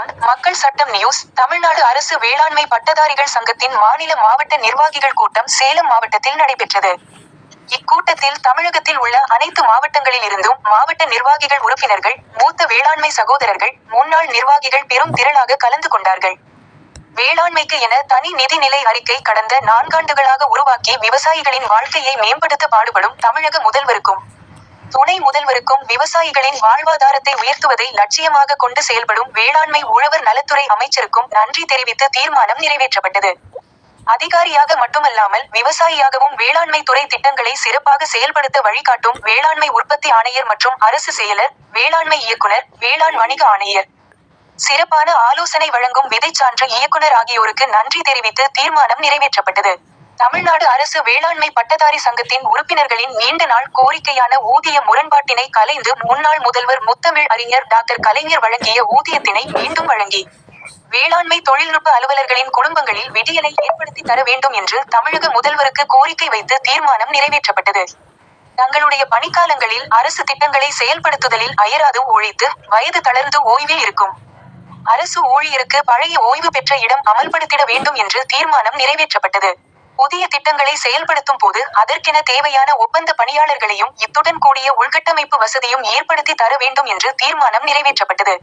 மக்கள் சட்டம் நியூஸ் தமிழ்நாடு அரசு வேளாண்மை பட்டதாரிகள் சங்கத்தின் மாநில மாவட்ட நிர்வாகிகள் கூட்டம் சேலம் மாவட்டத்தில் நடைபெற்றது. இக்கூட்டத்தில் தமிழகத்தில் உள்ள அனைத்து மாவட்டங்களில் இருந்தும் மாவட்ட நிர்வாகிகள் உறுப்பினர்கள் மூத்த வேளாண்மை சகோதரர்கள் முன்னாள் நிர்வாகிகள் பெரும் திரளாக கலந்து கொண்டார்கள். வேளாண்மைக்கு என தனி நிதிநிலை அறிக்கை கடந்த நான்காண்டுகளாக உருவாக்கி விவசாயிகளின் வாழ்க்கையை மேம்படுத்த பாடுபடும் தமிழக முதல்வருக்கும் துணை முதல்வருக்கும் விவசாயிகளின் வாழ்வாதாரத்தை உயர்த்துவதை லட்சியமாக கொண்டு செயல்படும் வேளாண்மை உழவர் நலத்துறை அமைச்சருக்கும் நன்றி தெரிவித்து தீர்மானம் நிறைவேற்றப்பட்டது. அதிகாரியாக மட்டுமல்லாமல் விவசாயியாகவும் வேளாண்மை துறை திட்டங்களை சிறப்பாக செயல்படுத்த வழிகாட்டும் வேளாண்மை உற்பத்தி ஆணையர் மற்றும் அரசு செயலர் வேளாண்மை இயக்குனர் வேளாண் வணிக ஆணையர் சிறப்பான ஆலோசனை வழங்கும் விதைச்சான்று இயக்குனர் ஆகியோருக்கு நன்றி தெரிவித்து தீர்மானம் நிறைவேற்றப்பட்டது. தமிழ்நாடு அரசு வேளாண்மை பட்டதாரி சங்கத்தின் உறுப்பினர்களின் நீண்ட நாள் கோரிக்கையான ஊதிய முரண்பாட்டினை கலைந்து முன்னாள் முதல்வர் முத்தமிழ் அறிஞர் டாக்டர் கலைஞர் வழங்கிய ஊதியத்தினை மீண்டும் வழங்கி வேளாண்மை தொழில்நுட்ப அலுவலர்களின் குடும்பங்களில் விடியலை ஏற்படுத்தி தர வேண்டும் என்று தமிழக முதல்வருக்கு கோரிக்கை வைத்து தீர்மானம் நிறைவேற்றப்பட்டது. தங்களுடைய பணிக்காலங்களில் அரசு திட்டங்களை செயல்படுத்துதலில் அயராது உழைத்து வயது தளர்ந்து ஓய்வில் இருக்கும் அரசு ஊழியருக்கு பழைய ஓய்வு பெற்ற இடம் அமல்படுத்திட வேண்டும் என்று தீர்மானம் நிறைவேற்றப்பட்டது. புதிய திட்டங்களை செயல்படுத்தும் போது அதற்கென தேவையான ஒப்பந்த பணியாளர்களையும் இத்துடன் கூடிய உள்கட்டமைப்பு வசதியும் ஏற்படுத்தி தர வேண்டும் என்று தீர்மானம் நிறைவேற்றப்பட்டது.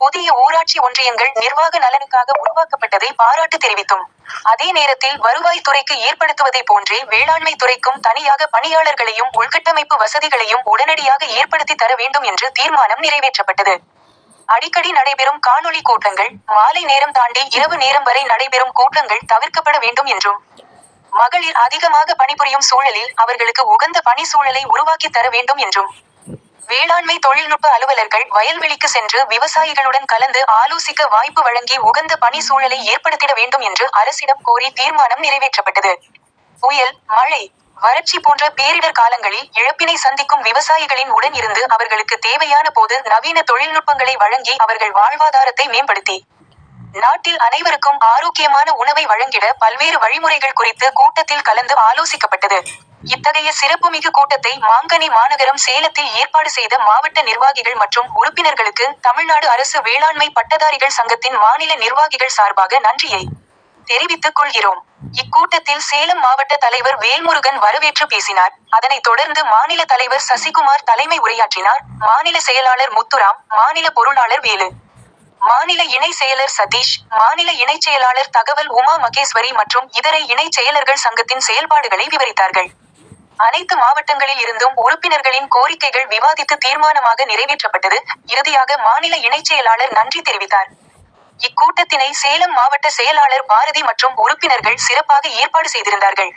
புதிய ஊராட்சி ஒன்றியங்கள் நிர்வாக நலனுக்காக உருவாக்கப்பட்டதை பாராட்டு தெரிவித்தும், அதே நேரத்தில் வருவாய் துறைக்கு ஏற்படுத்துவதை போன்றே வேளாண்மை துறைக்கும் தனியாக பணியாளர்களையும் உள்கட்டமைப்பு வசதிகளையும் உடனடியாக ஏற்படுத்தி தர வேண்டும் என்று தீர்மானம் நிறைவேற்றப்பட்டது. அடிக்கடி நடைபெறும் காணொலி கூட்டங்கள் மாலை நேரம் தாண்டி இரவு நேரம் வரை நடைபெறும் கூட்டங்கள் தவிர்க்கப்பட வேண்டும் என்றும், மகளிர் அதிகமாக பணிபுரியும் சூழலில் அவர்களுக்கு உகந்த பணி சூழலை உருவாக்கி தர வேண்டும் என்றும், வேளாண்மை தொழில்நுட்ப அலுவலர்கள் வயல்வெளிக்கு சென்று விவசாயிகளுடன் கலந்து ஆலோசிக்க வாய்ப்பு வழங்கி உகந்த பணி சூழலை ஏற்படுத்திட வேண்டும் என்று அரசிடம் கோரி தீர்மானம் நிறைவேற்றப்பட்டது. புயல், மழை, வறட்சி போன்ற பேரிடர் காலங்களில் இழப்பினை சந்திக்கும் விவசாயிகளின் உடன் இருந்து அவர்களுக்கு தேவையான போது நவீன தொழில்நுட்பங்களை வழங்கி அவர்கள் வாழ்வாதாரத்தை மேம்படுத்தி, நாட்டில் அனைவருக்கும் ஆரோக்கியமான உணவை வழங்கிட பல்வேறு வழிமுறைகள் குறித்து கூட்டத்தில் கலந்து ஆலோசிக்கப்பட்டது. இத்தகைய சிறப்புமிகு கூட்டத்தை மாங்கனி மாநகரம் சேலத்தில் ஏற்பாடு செய்த மாவட்ட நிர்வாகிகள் மற்றும் உறுப்பினர்களுக்கு தமிழ்நாடு அரசு வேளாண்மை பட்டதாரிகள் சங்கத்தின் மாநில நிர்வாகிகள் சார்பாக நன்றியை தெரிவித்துக் கொள்கிறோம். இக்கூட்டத்தில் சேலம் மாவட்ட தலைவர் வேல்முருகன் வரவேற்று பேசினார். அதனைத் தொடர்ந்து மாநில தலைவர் சசிகுமார் தலைமை உரையாற்றினார். மாநில செயலாளர் முத்துராம், மாநில பொருளாளர் வேலு, மாநில இணை செயலர் சதீஷ், மாநில இணைச் செயலாளர் தகவல் உமா மகேஸ்வரி மற்றும் இதர இணைச் செயலர்கள் சங்கத்தின் செயல்பாடுகளை விவரித்தார்கள். அனைத்து மாவட்டங்களில் இருந்தும் உறுப்பினர்களின் கோரிக்கைகள் விவாதித்து தீர்மானமாக நிறைவேற்றப்பட்டது. இறுதியாக மாநில இணைச் செயலாளர் நன்றி தெரிவித்தார். இக்கூட்டத்தினை சேலம் மாவட்ட செயலாளர் பாரதி மற்றும் உறுப்பினர்கள் சிறப்பாக ஏற்பாடு செய்திருந்தார்கள்.